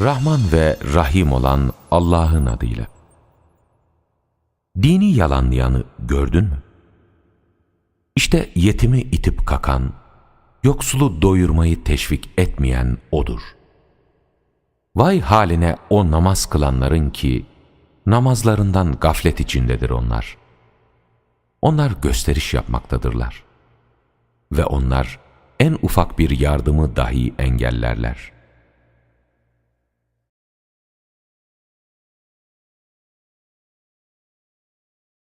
Rahman ve Rahim olan Allah'ın adıyla. Dini yalanlayanı gördün mü? İşte yetimi itip kakan, yoksulu doyurmayı teşvik etmeyen odur. Vay haline o namaz kılanların ki, namazlarından gaflet içindedir onlar. Onlar gösteriş yapmaktadırlar. Ve onlar en ufak bir yardımı dahi engellerler.''